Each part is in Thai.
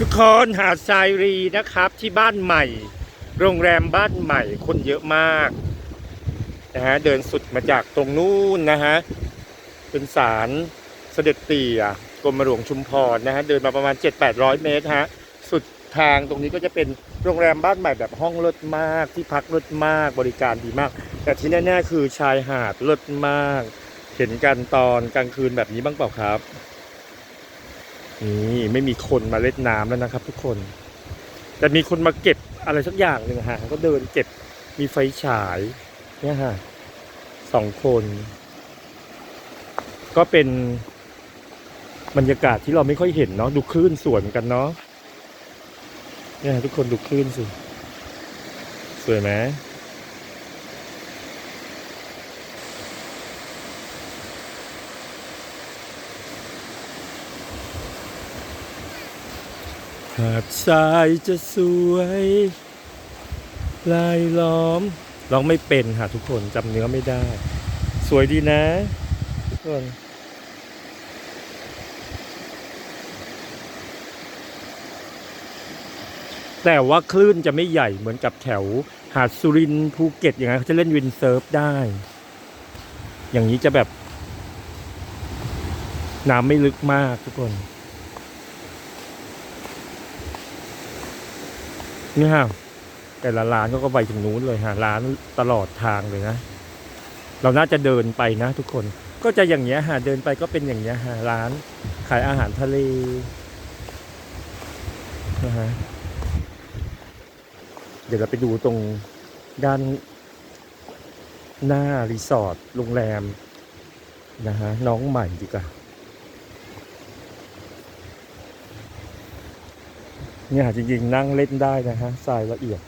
ทุกคนหาดทรายรีนะครับที่บ้านใหม่ โรงแรมบ้านใหม่คนเยอะมากนะฮะเดินสุดมาจากตรงนู้นนะฮะเป็นศาลเสด็จเตี่ยกรมหลวงชุมพรนะฮะเดินมาประมาณ 7-800 เมตรฮะสุดทางตรงนี้ก็จะเป็นโรงแรมบ้านใหม่แบบห้องเลิศมากที่พักเลิศมากบริการดีมาก แต่ที่แน่ๆคือชายหาดเลิศมาก เห็นกันตอนกลางคืนแบบนี้บ้างเปล่าครับ นี่ไม่มีคนมาเล่นน้ำแล้วนะครับ ทุกคน แต่มีคนมาเก็บอะไรสักอย่างหนึ่งฮะก็เดินเก็บมีไฟฉายเนี่ยฮะสองคน ก็เป็นบรรยากาศที่เราไม่ค่อยเห็นเนาะดูคลื่นสวยเหมือนกันเนาะเนี่ยทุกคนดูคลื่นสิ สวยไหม หาดทรายจะสวย ลายล้อมร้องไม่เป็นค่ะทุกคนจำเนื้อไม่ได้ สวยดีนะทุกคนแต่ว่าคลื่นจะไม่ใหญ่เหมือนกับแถวหาดสุรินภูเก็ตอย่างนั้นเขาจะเล่นวินเซิร์ฟได้ อย่างนี้จะแบบ น้ำไม่ลึกมากทุกคน นี่ฮะแต่ละร้านก็ก็ไปถึงนู้นเลยฮะร้านตลอดทางเลยนะ เราน่าจะเดินไปนะ ทุกคนก็จะอย่างเงี้ยฮะเดินไปก็เป็นอย่างเงี้ยฮะร้าน ขายอาหารทะเลนะฮะเดี๋ยวเราไปดูตรงด้านหน้ารีสอร์ทโรงแรมนะฮะน้องใหม่ดีกว่า เนี่ยจริงๆนั่งเล่นได้นะฮะทรายละเอียด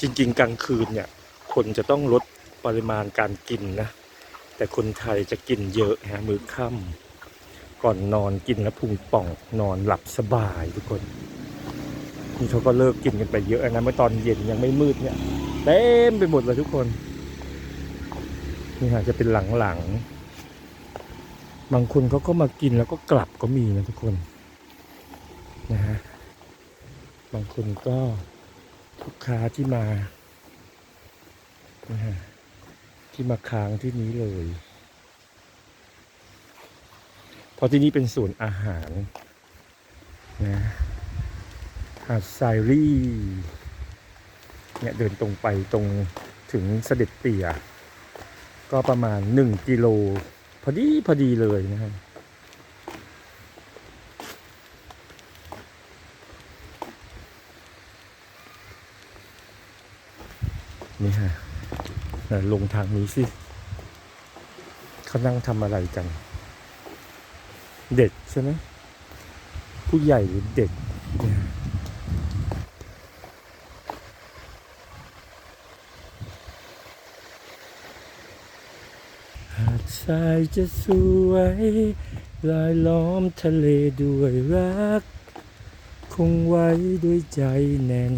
จริง ๆ กลางคืนเนี่ย คนจะต้องลดปริมาณการกินนะ แต่คนไทยจะกินเยอะฮะมื้อค่ำ ก่อนนอนกินแล้วพุงป่องนอนหลับสบายทุกคนนี่เขาก็เลิกกินกันไปเยอะนะเมื่อตอนเย็นยังไม่มืดเนี่ยเต็มไปหมดเลยทุกคน นี่อาจจะเป็นหลังๆบางคนเขาก็มากินแล้วก็กลับก็มีนะทุกคนนะฮะบางคนก็ลูกค้าที่มานะฮะที่มาค้างที่นี้เลย เพราะที่นี่เป็นศูนย์อาหารนะหาดไซรี่เนี่ยเดินตรงไปตรงถึงเสด็จเตี่ย ก็ประมาณหนึ่งกิโล พอดีพอดีเลยนะครับนี่ฮะลงทางนี้สิเขานั่งทำอะไรกัน เด็กใช่ไหมผู้ใหญ่หรือเด็ก หาดทรายจะสวยลายล้อมทะเลด้วยรัก คงไว้ด้วยใจแน่น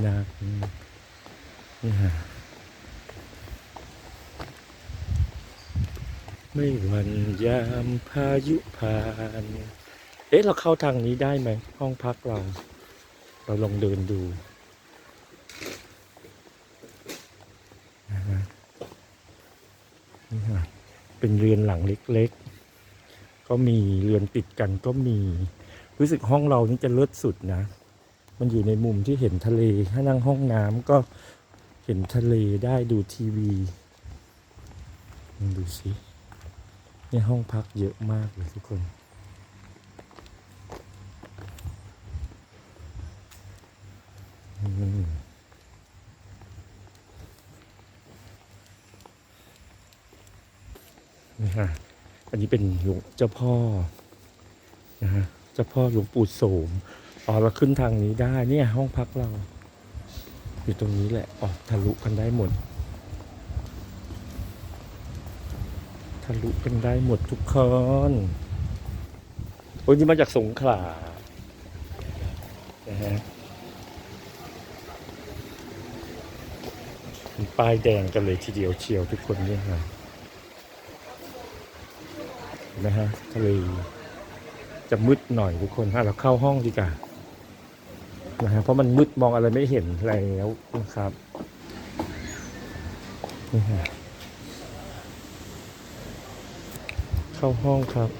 หนักเนี่ย ไม่วันยามพายุผ่าน เอ๊ะ เราเข้าทางนี้ได้ไหม ห้องพักเรา เราลองเดินดูนะฮะนี่ฮะเป็นเรือนหลังเล็กๆ ก็มีเรือนติดกันก็มี รู้สึกห้องเรานี่จะเลิศสุดนะ มันอยู่ในมุมที่เห็นทะเล ถ้านั่งห้องน้ำก็เห็นทะเลได้ดูทีวี ดูสิ นี่ห้องพักเยอะมากเลยทุกคน นี่ฮะ อันนี้เป็นหลวงเจ้าพ่อ นะฮะ เจ้าพ่อหลวงปู่โสม อ๋อเราขึ้นทางนี้ได้ เนี่ยห้องพักเรา อยู่ตรงนี้แหละ ออกทะลุกันได้หมด ทะลุกันได้หมดทุกคนโอ้ยนี่มาจากสงขลานะฮะป้ายแดงกันเลยทีเดียวเชียวทุกคนเนี่ยฮะเห็นะฮะทะเลจะมืดหน่อยทุกคนฮะเราเข้าห้องดีกว่านะฮะเพราะมันมืดมองอะไรไม่เห็นแล้วนะครับนี่ฮะ เข้าห้องครับ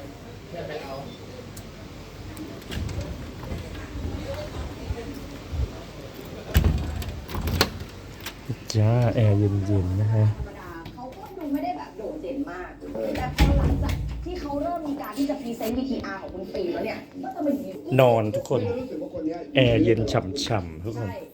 จ้า แอร์เย็นๆ นะฮะ ธรรมดาเขาก็ดูไม่ได้แบบโดดเด่นมาก แต่พอหลังจากที่เขาเริ่มมีการที่จะพรีเซนต์ VTR ของคุณฟิล์มแล้วเนี่ยก็จะเป็นอย่างนี้นอนทุกคนรู้สึกว่าคนเนี้ยแอร์เย็นฉ่ำๆทุกคน ใช่